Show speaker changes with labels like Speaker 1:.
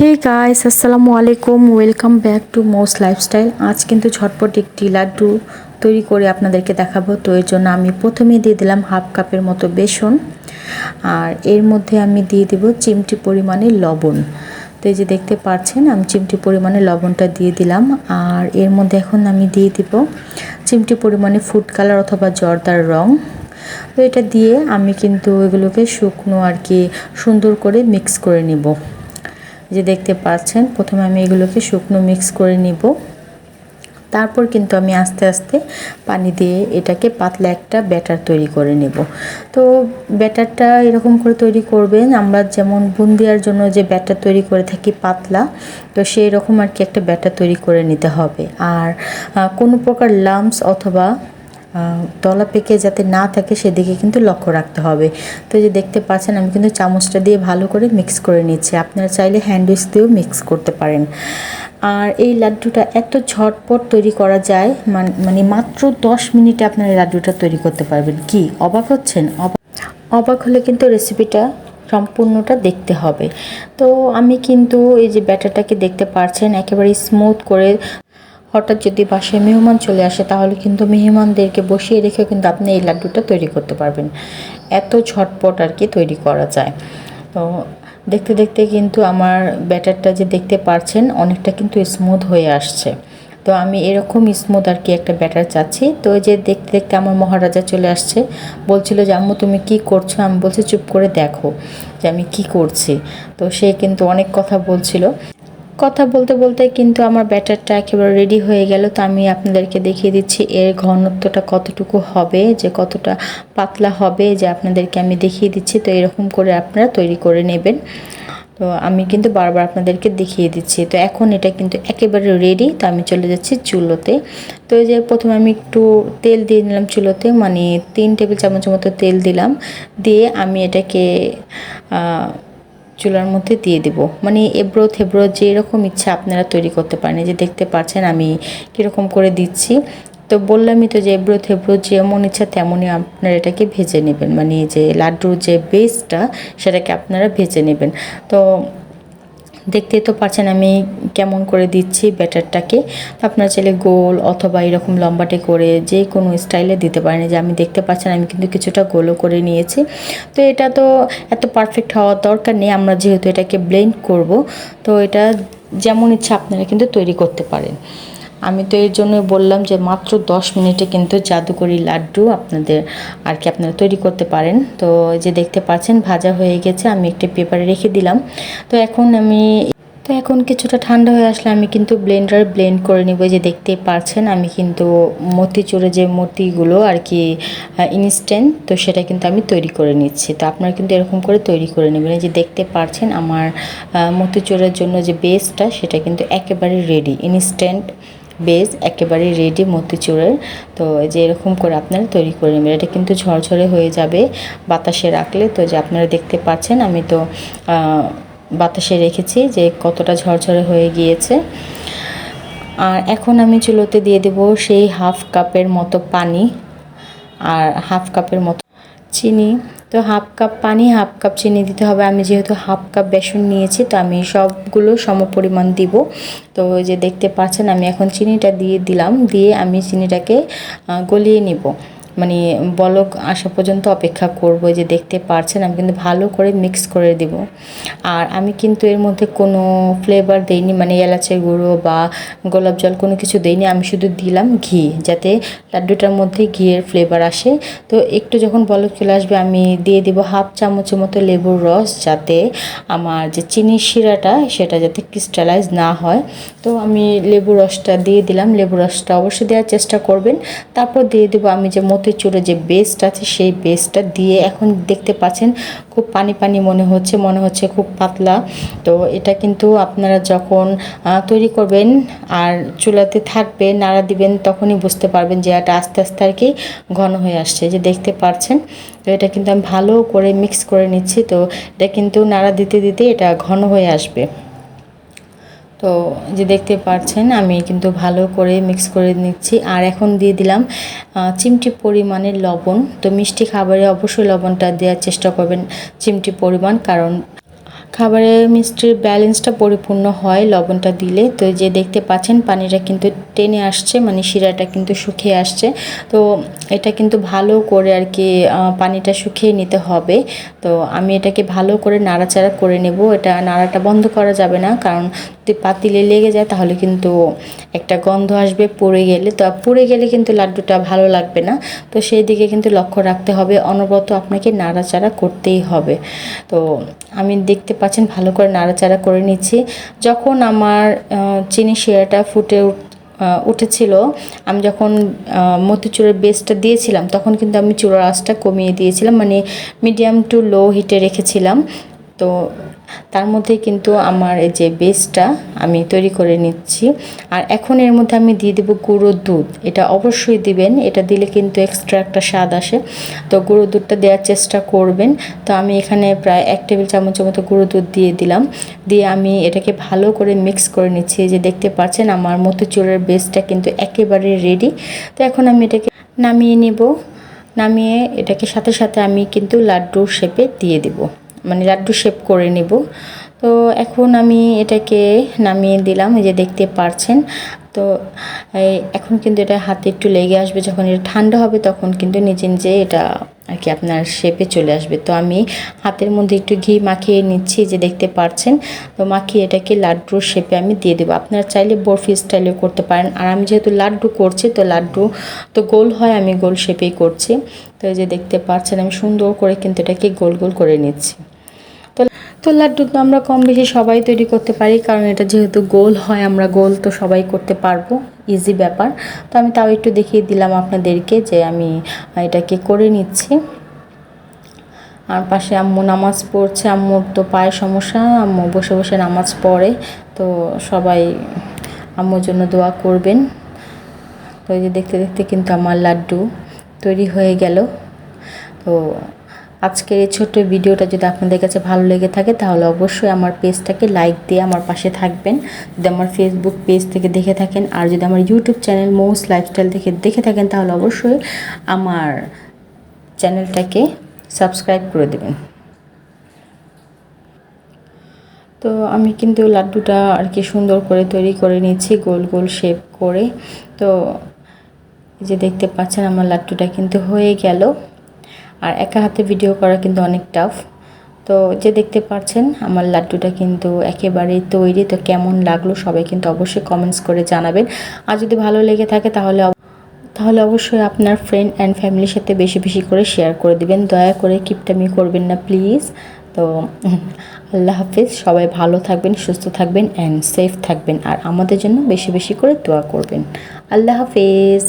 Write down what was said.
Speaker 1: হে guys আসসালামু আলাইকুম। Welcome back to মোস লাইফস্টাইল আজ কিন্তু ঝটপট একটি লাড্ডু তৈরি করে আপনাদেরকে দেখাবো। তো এর জন্য আমি প্রথমে দিয়ে দিলাম হাফ কাপের মতো বেসন। আর এর মধ্যে আমি দিয়ে দেব চিমটি পরিমাণে লবণ। তো এই যে দেখতে পাচ্ছেন, আমি চিমটি পরিমাণে লবণটা দিয়ে দিলাম। আর এর মধ্যে এখন আমি দিয়ে দিব চিমটি পরিমাণে ফুড কালার অথবা জর্দার রং। তো এটা দিয়ে আমি কিন্তু এগুলোকে শুকনো আর কি সুন্দর করে মিক্স করে নিব। যে দেখতে পাচ্ছেন, প্রথমে আমি এগুলোকে শুকনো মিক্স করে নিব। তারপর কিন্তু আমি আস্তে আস্তে পানি দিয়ে এটাকে পাতলা একটা ব্যাটার তৈরি করে নেব। তো ব্যাটারটা এরকম করে তৈরি করবেন, আমরা যেমন বুন্দিয়ার জন্য যে ব্যাটার তৈরি করে থাকি পাতলা, তো সেই রকম আর কি একটা ব্যাটার তৈরি করে নিতে হবে। আর কোনো প্রকার লাম্পস অথবা তলা পেকে যাতে না থাকে সেদিকে কিন্তু লক্ষ্য রাখতে হবে। তো যে দেখতে পাচ্ছেন, আমি কিন্তু চামচটা দিয়ে ভালো করে মিক্স করে নিচ্ছি। আপনারা চাইলে হ্যান্ডউইচ দিয়েও মিক্স করতে পারেন। আর এই লাড্ডুটা এত ঝটপট তৈরি করা যায় মানে মাত্র দশ মিনিটে আপনারা এই লাড্ডুটা তৈরি করতে পারবেন। কি, অবাক হচ্ছেন? অবাক হলে কিন্তু রেসিপিটা সম্পূর্ণটা দেখতে হবে। তো আমি কিন্তু এই যে ব্যাটারটাকে দেখতে পারছেন একেবারে স্মুথ করে হঠাৎ যদি বাসায় মেহমান চলে আসে, তাহলে কিন্তু মেহমানদেরকে বসিয়ে রেখে কিন্তু আপনি এই লাড্ডুটা তৈরি করতে পারবেন। এত ঝটপট আর কি তৈরি করা যায়। তো দেখতে দেখতে কিন্তু আমার ব্যাটারটা যে দেখতে পারছেন, অনেকটা কিন্তু স্মুথ হয়ে আসছে। তো আমি এরকম স্মুথ আর কি একটা ব্যাটার চাচ্ছি। তো যে দেখতে দেখতে আমার মহারাজা চলে আসছে, বলছিল যে, আম্মু, তুমি কি করছ? আমি বলছি, চুপ করে দেখো যে আমি কি করছি। তো সে কিন্তু অনেক কথা বলছিল। কথা বলতে বলতে কিন্তু আমার ব্যাটারটা একেবারে রেডি হয়ে গেল। তো আমি আপনাদেরকে দেখিয়ে দিচ্ছি এর ঘনত্বটা কতটুকু হবে, যে কতটা পাতলা হবে, যে আপনাদেরকে আমি দেখিয়ে দিচ্ছি। তো এরকম করে আপনারা তৈরি করে নেবেন। তো আমি কিন্তু বারবার আপনাদেরকে দেখিয়ে দিচ্ছি। তো এখন এটা কিন্তু একেবারে রেডি তো আমি চলে যাচ্ছি চুলোতে। তো এই যে প্রথমে আমি একটু তেল দিয়ে নিলাম চুলোতে মানে তিন টেবিল চামচের মতো তেল দিলাম। দিয়ে আমি এটাকে চুলার মধ্যে দিয়ে দেব। মানে এব্রো থেব্রো যেরকম ইচ্ছা আপনারা তৈরি করতে পারেন। যে দেখতে পাচ্ছেন আমি কীরকম করে দিচ্ছি। তো বললামই তো যে এব্রো থেব্রো যেমন ইচ্ছা তেমনই আপনারা এটাকে ভেজে নেবেন। মানে যে লাড্ডুর যে বেসটা সেটাকে আপনারা ভেজে নেবেন। তো দেখতেই তো পারছেন আমি কেমন করে দিচ্ছি ব্যাটারটাকে। তো আপনারা চাইলে গোল অথবা এরকম লম্বাটে করে যে কোনো স্টাইলে দিতে পারেন। যে আমি দেখতে পাচ্ছেন আমি কিন্তু কিছুটা গোলও করে নিয়েছি। তো এটা তো এত পারফেক্ট হওয়ার দরকার নেই, আমরা যেহেতু এটাকে ব্লেন্ড করব, তো এটা যেমন ইচ্ছা আপনারা কিন্তু তৈরি করতে পারেন। আমি তো এর জন্য বললাম যে মাত্র দশ মিনিটে কিন্তু জাদুকরি লাড্ডু আপনাদের আর কি আপনারা তৈরি করতে পারেন। তো যে দেখতে পাচ্ছেন, ভাজা হয়ে গেছে, আমি একটি পেপারে রেখে দিলাম। তো এখন আমি, তো এখন কিছুটা ঠান্ডা হয়ে আসলে আমি কিন্তু ব্লেন্ডার ব্লেন্ড করে নিব। যে দেখতে পারছেন আমি কিন্তু মতিচুরে যে মতিগুলো আর কি ইনস্ট্যান্ট তো সেটা কিন্তু আমি তৈরি করে নিচ্ছি। তো আপনারা কিন্তু এরকম করে তৈরি করে নেবেন। যে দেখতে পারছেন আমার মতিচুরের জন্য যে বেসটা সেটা কিন্তু একেবারে রেডি ইনস্ট্যান্ট বেজ একেবারে রেডি মতিচুরের তো যে এরকম করে আপনারা তৈরি করে নেবেন। এটা কিন্তু ঝরঝরে হয়ে যাবে বাতাসে রাখলে। তো যে আপনারা দেখতে পাচ্ছেন, আমি তো বাতাসে রেখেছি যে কতটা ঝরঝরে হয়ে গিয়েছে। আর এখন আমি চুলোতে দিয়ে দেব সেই হাফ কাপের মতো পানি। আর হাফ কাপের মতো চিনি। তো হাফ কাপ পানি, হাফ কাপ চিনি দিতে হবে। আমি যেহেতু হাফ কাপ বেসন নিয়েছি, তো আমি সবগুলো সম পরিমাণ দিব। তো যে দেখতে পাচ্ছেন, আমি এখন চিনিটা দিয়ে দিলাম। দিয়ে আমি চিনিটাকে গলিয়ে নিব। মানে বলক আসা পর্যন্ত অপেক্ষা করব যে দেখতে পারছেন, আমি কিন্তু ভালো করে মিক্স করে দেব। আর আমি কিন্তু এর মধ্যে কোনো ফ্লেভার দেইনি মানে এলাচের গুঁড়ো বা গোলাপ জল কোনো কিছু দেইনি, আমি শুধু দিলাম ঘি, যাতে লাড্ডুটার মধ্যে ঘিয়ের ফ্লেভার আসে। তো একটু যখন বলক চলে আসবে, আমি দিয়ে দেবো হাফ চামচের মতো লেবুর রস, যাতে আমার যে চিনির শিরাটা, সেটা যাতে ক্রিস্টালাইজ না হয়। তো আমি লেবু রসটা দিয়ে দিলাম লেবু রসটা অবশ্যই দেওয়ার চেষ্টা করবেন। তারপর দিয়ে দেবো আমি যে মতো চুরে যে বেস্ট আছে, সেই বেস্টটা দিয়ে এখন দেখতে পাচ্ছেন খুব পানি পানি মনে হচ্ছে মনে হচ্ছে খুব পাতলা। তো এটা কিন্তু আপনারা যখন তৈরি করবেন আর চুলাতে থাকবে, নাড়া দিবেন, তখনই বুঝতে পারবেন যে এটা আস্তে আস্তে আর কি ঘন হয়ে আসছে। যে দেখতে পাচ্ছেন, তো এটা কিন্তু আমি ভালো করে মিক্স করে নিচ্ছি। তো এটা কিন্তু নাড়া দিতে দিতে এটা ঘন হয়ে আসবে। তো যে দেখতে পাচ্ছেন, আমি কিন্তু ভালো করে মিক্স করে নিচ্ছি। আর এখন দিয়ে দিলাম চিমটি পরিমাণের লবণ। তো মিষ্টি খাবারে অবশ্যই লবণটা দেওয়ার চেষ্টা করবেন চিমটি পরিমাণ, কারণ খাবারে মিষ্টির ব্যালেন্সটা পরিপূর্ণ হয় লবণটা দিলে। তো যে দেখতে পাচ্ছেন, পানিটা কিন্তু টেনে আসছে মানে শিরাটা কিন্তু শুকিয়ে আসছে। তো এটা কিন্তু ভালো করে আর কি পানিটা শুকিয়ে নিতে হবে। তো আমি এটাকে ভালো করে নাড়াচাড়া করে নেব। এটা নাড়াটা বন্ধ করা যাবে না, কারণ পাতিলে লেগে যায়, তাহলে কিন্তু একটা গন্ধ আসবে, পড়ে গেলে। তো পড়ে গেলে কিন্তু লাড্ডুটা ভালো লাগবে না। তো সেই দিকে কিন্তু লক্ষ্য রাখতে হবে। অনবরত আপনাকে নাড়াচাড়া করতেই হবে। তো আমি দেখতে পাচ্ছেন, ভালো করে নাড়াচাড়া করে নিচ্ছি। যখন আমার চিনি শিরাটা ফুটে উঠেছিল, আমি যখন মতিচুরের বেসটা দিয়েছিলাম, তখন কিন্তু আমি চুলার আঁচটা কমিয়ে দিয়েছিলাম। মানে মিডিয়াম টু লো হিটে রেখেছিলাম। তো তার মধ্যে কিন্তু আমার এই যে বেসটা আমি তৈরি করে নিচ্ছি। আর এখন এর মধ্যে আমি দিয়ে দেবো গুঁড়ো দুধ। এটা অবশ্যই দিবেন, এটা দিলে কিন্তু এক্সট্রা একটা স্বাদ আসে। তো গুঁড়ো দুধটা দেওয়ার চেষ্টা করবেন। তো আমি এখানে প্রায় এক টেবিল চামচের মতো গুঁড়ো দুধ দিয়ে দিলাম। দিয়ে আমি এটাকে ভালো করে মিক্স করে নিচ্ছি। যে দেখতে পাচ্ছেন, আমার মতিচুরের বেসটা কিন্তু একেবারে রেডি তো এখন আমি এটাকে নামিয়ে নেব। নামিয়ে এটাকে সাথে সাথে আমি কিন্তু লাড্ডুর শেপে দিয়ে দিব। মানে লাড্ডু শেপ করে নেব। তো এখন আমি এটাকে নামিয়ে দিলাম, এই যে দেখতে পারছেন। তো এখন কিন্তু এটা হাতে একটু লেগে আসবে, যখন এটা ঠান্ডা হবে তখন কিন্তু নিজে নিজে এটা আর কি আপনার শেপে চলে আসবে। তো আমি হাতের মধ্যে একটু ঘি মাখিয়ে নিচ্ছি যে দেখতে পারছেন। তো মাখিয়ে এটাকে লাড্ডুর শেপে আমি দিয়ে দেবো। আপনারা চাইলে বরফি স্টাইলেও করতে পারেন। আর আমি যেহেতু লাড্ডু করছি, তো লাড্ডু তো গোল হয়, আমি গোল শেপেই করছি। তো এই যে দেখতে পাচ্ছেন আমি সুন্দর করে কিন্তু এটাকে গোল গোল করে নিচ্ছি। তো লাড্ডু তো আমরা কম বেশি সবাই তৈরি করতে পারি, কারণ এটা যেহেতু গোল হয়, আমরা গোল তো সবাই করতে পারব ইজি ব্যাপার। তো আমি তাও একটু দেখিয়ে দিলাম আপনাদেরকে যে আমি এটাকে করে নিচ্ছি। আর পাশে আম্মু নামাজ পড়ছে আম্মুর তো পায়ে সমস্যা, আম্মু বসে বসে নামাজ পড়ে, তো সবাই আম্মুর জন্য দোয়া করবেন। তো এই যে দেখতে দেখতে কিন্তু আমার লাড্ডু তৈরি হয়ে গেল। তো আজকের এই ছোট্ট ভিডিওটা যদি আপনাদের কাছে ভালো লেগে থাকে, তাহলে অবশ্যই আমার পেজটাকে লাইক দিয়ে আমার পাশে থাকবেন। যদি আমার ফেসবুক পেজ থেকে দেখে থাকেন, আর যদি আমার ইউটিউব চ্যানেল মোস্ট লাইফস্টাইল থেকে দেখে থাকেন, তাহলে অবশ্যই আমার চ্যানেলটাকে সাবস্ক্রাইব করে দেবেন। তো আমি কিন্তু লাড্ডুটা আর কি সুন্দর করে তৈরি করে নিচ্ছি গোল গোল শেপ করে। তো যে দেখতে পাচ্ছেন, আমার লাড্ডুটা কিন্তু হয়ে গেল। আর একা হাতে ভিডিও করা কিন্তু অনেক টাফ তো যে দেখতে পাচ্ছেন আমার লাড্ডুটা কিন্তু একেবারেই তৈরি। তো কেমন লাগল সবাই কিন্তু অবশ্যই কমেন্টস করে জানাবেন। আর যদি ভালো লেগে থাকে তাহলে তাহলে অবশ্যই আপনার ফ্রেন্ড অ্যান্ড ফ্যামিলির সাথে বেশি বেশি করে শেয়ার করে দিবেন। দয়া করে কিপটামি করবেন না প্লিজ তো আল্লাহ হাফিজ। সবাই ভালো থাকবেন, সুস্থ থাকবেন অ্যান্ড সেফ থাকবেন। আর আমাদের জন্য বেশি বেশি করে দোয়া করবেন। আল্লাহ হাফিজ।